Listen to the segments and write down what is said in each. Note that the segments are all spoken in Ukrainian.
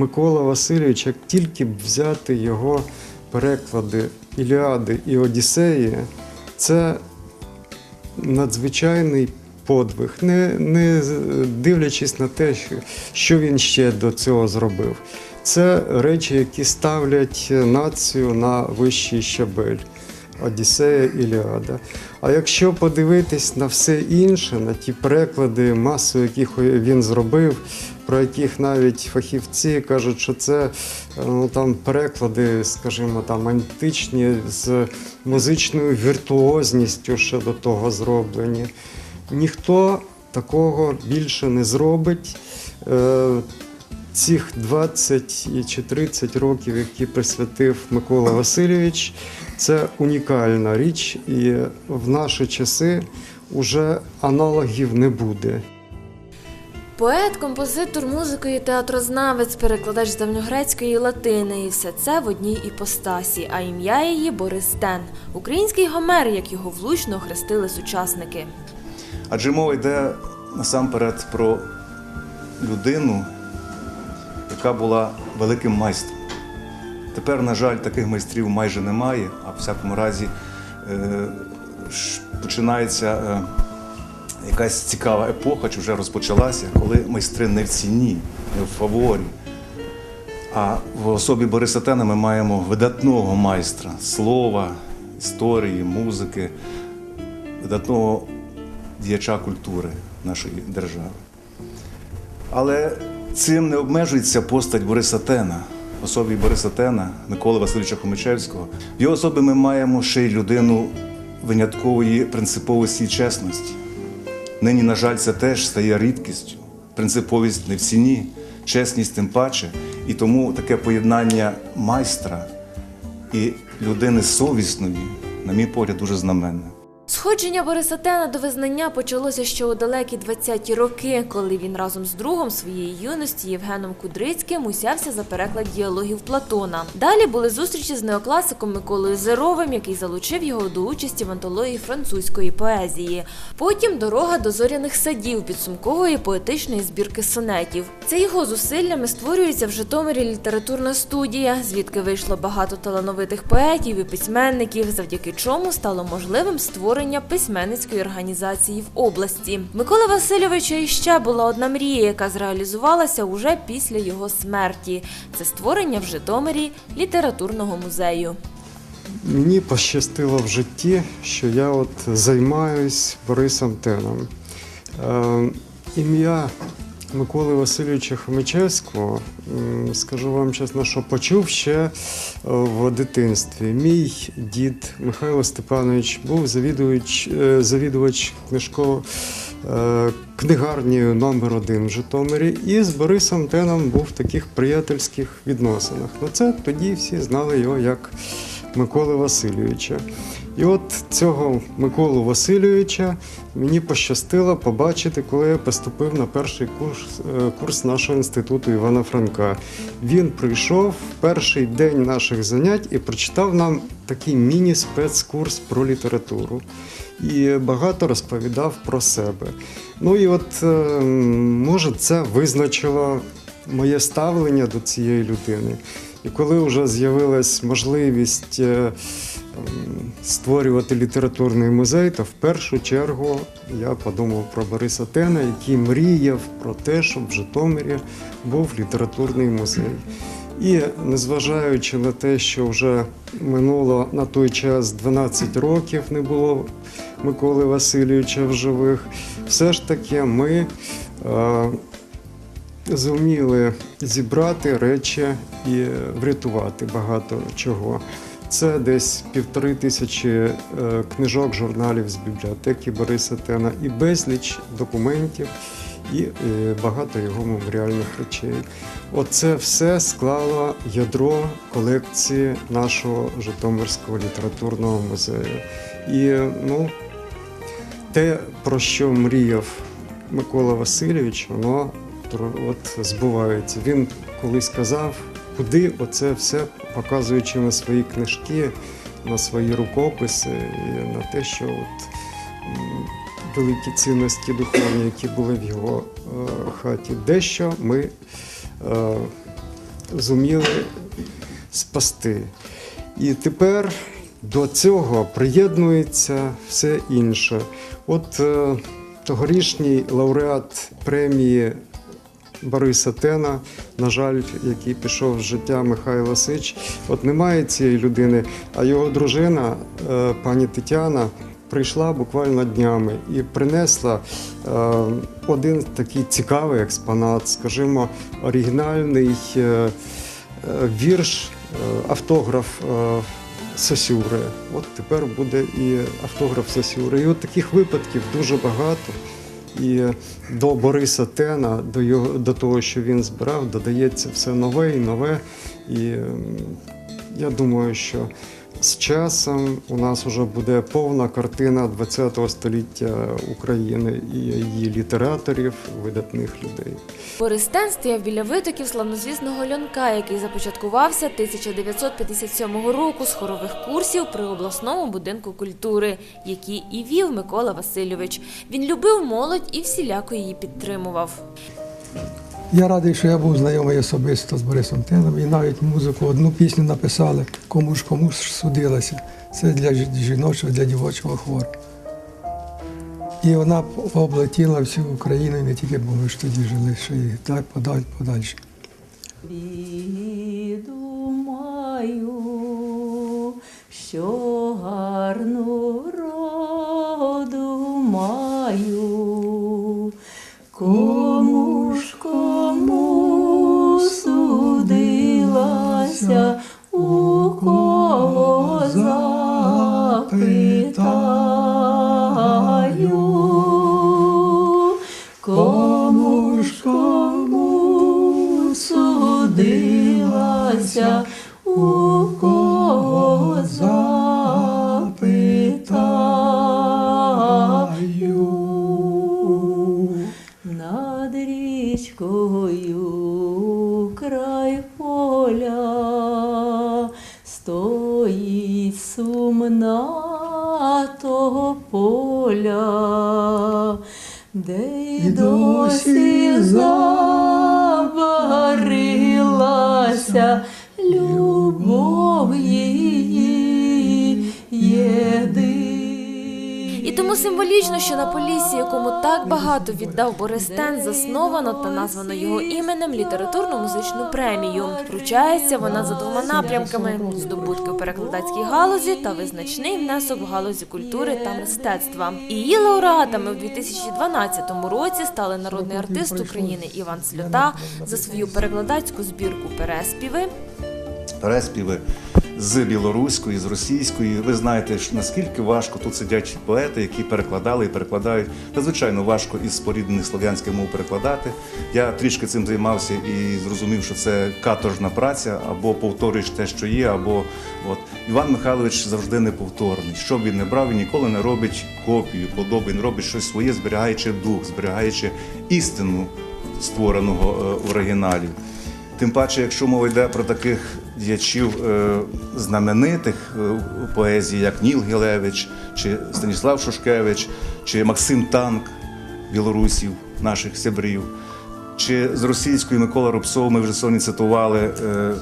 Микола Васильович, як тільки взяти його переклади Іліади і Одіссеї, це надзвичайний подвиг, не, не дивлячись на те, що він ще до цього зробив. Це речі, які ставлять націю на вищий щабель. Одіссея Іліада. А якщо подивитись на все інше, на ті переклади, масу яких він зробив, про яких навіть фахівці кажуть, що це ну, там переклади, скажімо, там античні з музичною віртуозністю ще до того зроблені. Ніхто такого більше не зробить. Е, Цих 20 чи 30 років, які присвятив Микола Васильович, це унікальна річ, і в наші часи вже аналогів не буде. Поет, композитор, музики і театрознавець, перекладач з давньогрецької і латини, і все це в одній іпостасі, а ім'я її Борис Тен. Український Гомер, як його влучно охрестили сучасники. Адже мова йде насамперед про людину, яка була великим майстром. Тепер, на жаль, таких майстрів майже немає, а в всякому разі е, починається е, якась цікава епоха, чи вже розпочалася, коли майстри не в ціні, не в фаворі. А в особі Бориса Тена ми маємо видатного майстра слова, історії, музики, видатного діяча культури нашої держави. Але цим не обмежується постать Бориса Тена, особі Бориса Тена, Миколи Васильовича Хомичевського. В його особі ми маємо ще й людину виняткової принциповості і чесності. Нині, на жаль, це теж стає рідкістю. Принциповість не в ціні, чесність тим паче. І тому таке поєднання майстра і людини совісної, на мій погляд, дуже знаменне. Сходження Бориса Тена до визнання почалося ще у далекі 20-ті роки, коли він разом з другом своєї юності Євгеном Кудрицьким усявся за переклад діалогів Платона. Далі були зустрічі з неокласиком Миколою Зеровим, який залучив його до участі в антології французької поезії. Потім дорога до зоряних садів підсумкової поетичної збірки сонетів. Це його зусиллями створюється в Житомирі літературна студія, звідки вийшло багато талановитих поетів і письменників, завдяки чому стало можливим створення письменницької організації в області. Микола Васильовича іще була одна мрія, яка зреалізувалася уже після його смерті. Це створення в Житомирі літературного музею. Мені пощастило в житті, що я от займаюсь Борисом Теном. Е, ім'я Миколи Васильовича Хомичевського, скажу вам чесно, що почув ще е, в дитинстві. Мій дід Михайло Степанович був завідувач, е, завідувач книжкового е, книгарнею номер один в Житомирі, і з Борисом Теном був в таких приятельських відносинах. Ну це тоді всі знали його як Миколи Васильовича. І от цього Миколу Васильовича мені пощастило побачити, коли я поступив на перший курс, е, курс нашого інституту Івана Франка. Він прийшов в перший день наших занять і прочитав нам такий міні-спецкурс про літературу. І багато розповідав про себе. Ну і от, е, може, це визначило моє ставлення до цієї людини. І коли вже з'явилась можливість е, створювати літературний музей, то в першу чергу я подумав про Бориса Тена, який мріяв про те, щоб в Житомирі був літературний музей. І незважаючи на те, що вже минуло на той час 12 років не було Миколи Васильовича в живих, все ж таки ми е, зуміли зібрати речі і врятувати багато чого. Це десь півтори тисячі е, книжок, журналів з бібліотеки Бориса Тена і безліч документів, і е, багато його меморіальних речей. Оце все склало ядро колекції нашого Житомирського літературного музею. І ну, те, про що мріяв Микола Васильович, воно от збувається. Він колись казав, куди оце все, показуючи на свої книжки, на свої рукописи, і на те, що от, великі цінності духовні, які були в його е, хаті. Дещо ми е, зуміли спасти. І тепер до цього приєднується все інше. От е, тогорічній лауреат премії Бориса Тена, на жаль, який пішов з життя Михайло Сич. От немає цієї людини, а його дружина, е, пані Тетяна, прийшла буквально днями і принесла е, один такий цікавий експонат, скажімо, оригінальний е, вірш, автограф. Сосюри. От тепер буде і автограф Сосюри. І от таких випадків дуже багато. І до Бориса Тена, до, його, до того, що він збирав, додається все нове і нове. І я думаю, що з часом у нас вже буде повна картина ХХ століття України і її літераторів, видатних людей. Борис стояв біля витоків славнозвісного льонка, який започаткувався 1957 року з хорових курсів при обласному будинку культури, які і вів Микола Васильович. Він любив молодь і всіляко її підтримував. Я радий, що я був знайомий особисто з Борисом Теном і навіть музику, одну пісню написали кому ж кому ж судилася. Це для жіночого, для дівочого хору. І вона облетіла всю Україну, і не тільки, бо ми ж тоді жили, що і так подаль, подальше. Біду що гарну вроду маю, судилася, у кого запитаю, річкою край поля стоїть сумна того поля, де й досі забарилася тому символічно, що на Поліссі, якому так багато віддав Борис Тен, засновано та названо його іменем літературно-музичну премію. Вручається вона за двома напрямками: здобутки у перекладацькій галузі та визначний внесок в галузі культури та мистецтва. Її лауреатами в 2012 році стали народний артист України Іван Сльота за свою перекладацьку збірку Переспіви. переспіви з білоруської, з російської. Ви знаєте, наскільки важко тут сидять поети, які перекладали і перекладають. Надзвичайно важко із споріднених слов'янських мов перекладати. Я трішки цим займався і зрозумів, що це каторжна праця, або повторюєш те, що є, або от Іван Михайлович завжди неповторний. Що б він не брав, він ніколи не робить копію, подоби, він робить щось своє, зберігаючи дух, зберігаючи істину створеного е, в оригіналі. Тим паче, якщо мова йде про таких діячів е, знаменитих е, поезії, як Ніл Гілевич, чи Станіслав Шушкевич, чи Максим Танк білорусів, наших сябрів, чи з російської Микола Рубцов, ми вже сьогодні цитували е,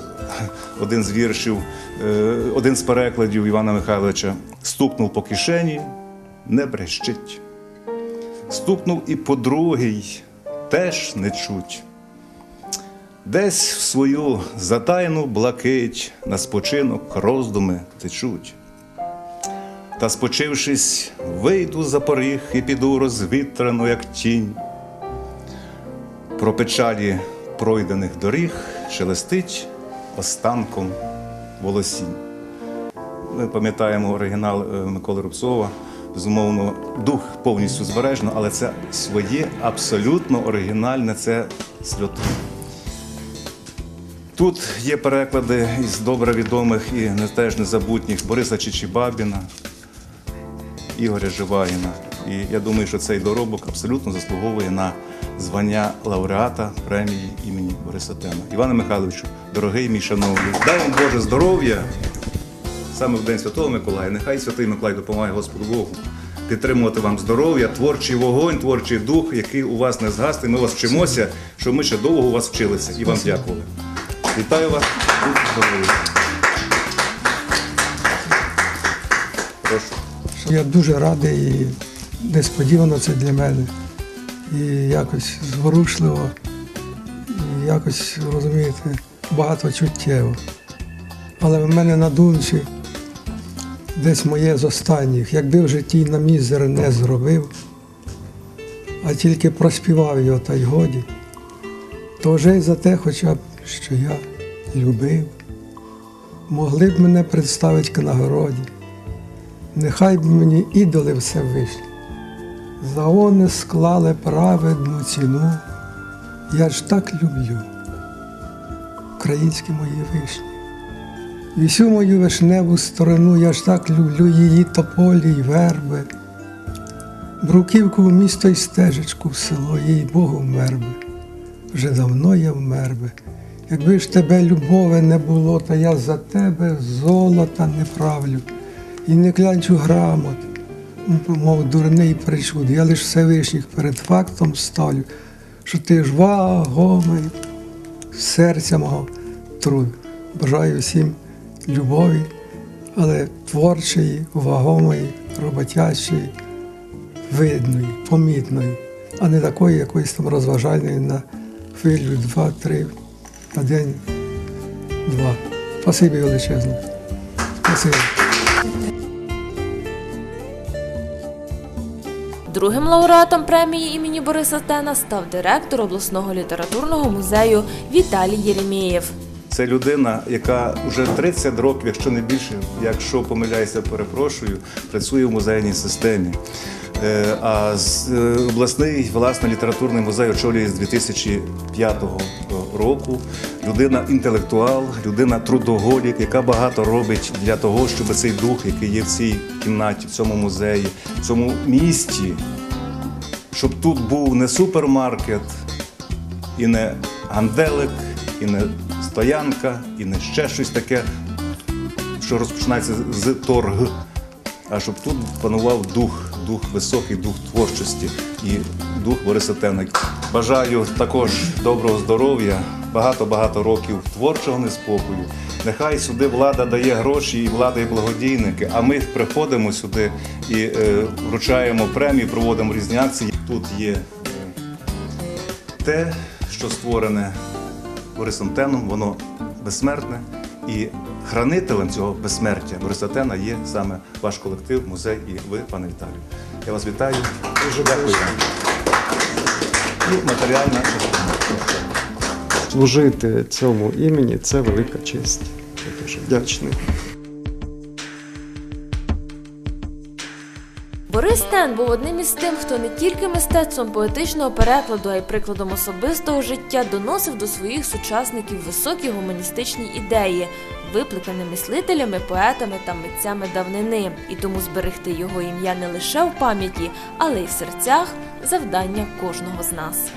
один з віршів, один з перекладів Івана Михайловича стукнув по кишені, не брещить. Стукнув і по другий, теж не чуть. Десь в свою затайну блакить на спочинок роздуми течуть. Та спочившись, вийду за поріг і піду розвітрано, як тінь. Про печалі пройдених доріг шелестить останком волосінь. Ми пам'ятаємо оригінал е, Миколи Рубцова. Безумовно, дух повністю збережено, але це своє абсолютно оригінальне це сльоту. Тут є переклади із добре відомих і не теж незабутніх Бориса Чичібабіна, Ігоря Живаїна. І я думаю, що цей доробок абсолютно заслуговує на звання лауреата премії імені Бориса Тена. Іване Михайловичу, дорогий мій шановний, дай вам Боже здоров'я саме в День Святого Миколая. Нехай Святий Миколай допомагає Господу Богу. Підтримувати вам здоров'я, творчий вогонь, творчий дух, який у вас не згасне. Ми вас вчимося, що ми ще довго у вас вчилися і вам дякували. Вітаю вас. Прошу. Я дуже радий і несподівано це для мене. І якось зворушливо, і якось, розумієте, багато чуттєво. Але в мене на думці десь моє з останніх. Якби в житті на мізер не зробив, а тільки проспівав його та й годі, то вже й за те, хоча б, що я любив, могли б мене представити нагороді. Нехай б мені ідоли все вийшли. За вони склали праведну ціну. Я ж так люблю українські мої вишні. І всю мою вишневу сторону я ж так люблю її тополі й верби. Бруківку в місто й стежечку в село, їй Богу вмер би. Вже давно я вмер би. Якби ж тебе любове не було, то я за тебе золота не правлю і не клянчу грамот, мов дурний причуд. Я лиш Всевишніх перед фактом ставлю, що ти ж вагомий серця мого труд. Бажаю всім любові, але творчої, вагомої, роботячої, видної, помітної, а не такої якоїсь там розважальної на хвилю два-три на день два. Спасибі величезне. Спасибі. Другим лауреатом премії імені Бориса Тена став директор обласного літературного музею Віталій Єремєєв. Це людина, яка вже 30 років, якщо не більше, якщо помиляюся, перепрошую, працює в музейній системі. Е, А е, обласний власне літературний музей очолює з 2005 року. Людина інтелектуал, людина трудоголік, яка багато робить для того, щоб цей дух, який є в цій кімнаті, в цьому музеї, в цьому місті, щоб тут був не супермаркет, і не ганделик, і не стоянка, і не ще щось таке, що розпочинається з торг, а щоб тут панував дух, дух високий, дух творчості і дух Бориса. Бажаю також доброго здоров'я, багато-багато років творчого неспокою. Нехай сюди влада дає гроші і влада і благодійники, а ми приходимо сюди і е, вручаємо премії, проводимо різні акції. Тут є е, те, що створене Борисом Теном, воно безсмертне. І хранителем цього безсмертя Бориса Тена є саме ваш колектив, музей і ви, пане Віталію. Я вас вітаю. Дуже дякую. І матеріальна. Служити цьому імені це велика честь. Я дуже вдячний. Борис Тен був одним із тим, хто не тільки мистецтвом поетичного перекладу, а й прикладом особистого життя доносив до своїх сучасників високі гуманістичні ідеї, викликані мислителями, поетами та митцями давнини. І тому зберегти його ім'я не лише в пам'яті, але й в серцях завдання кожного з нас.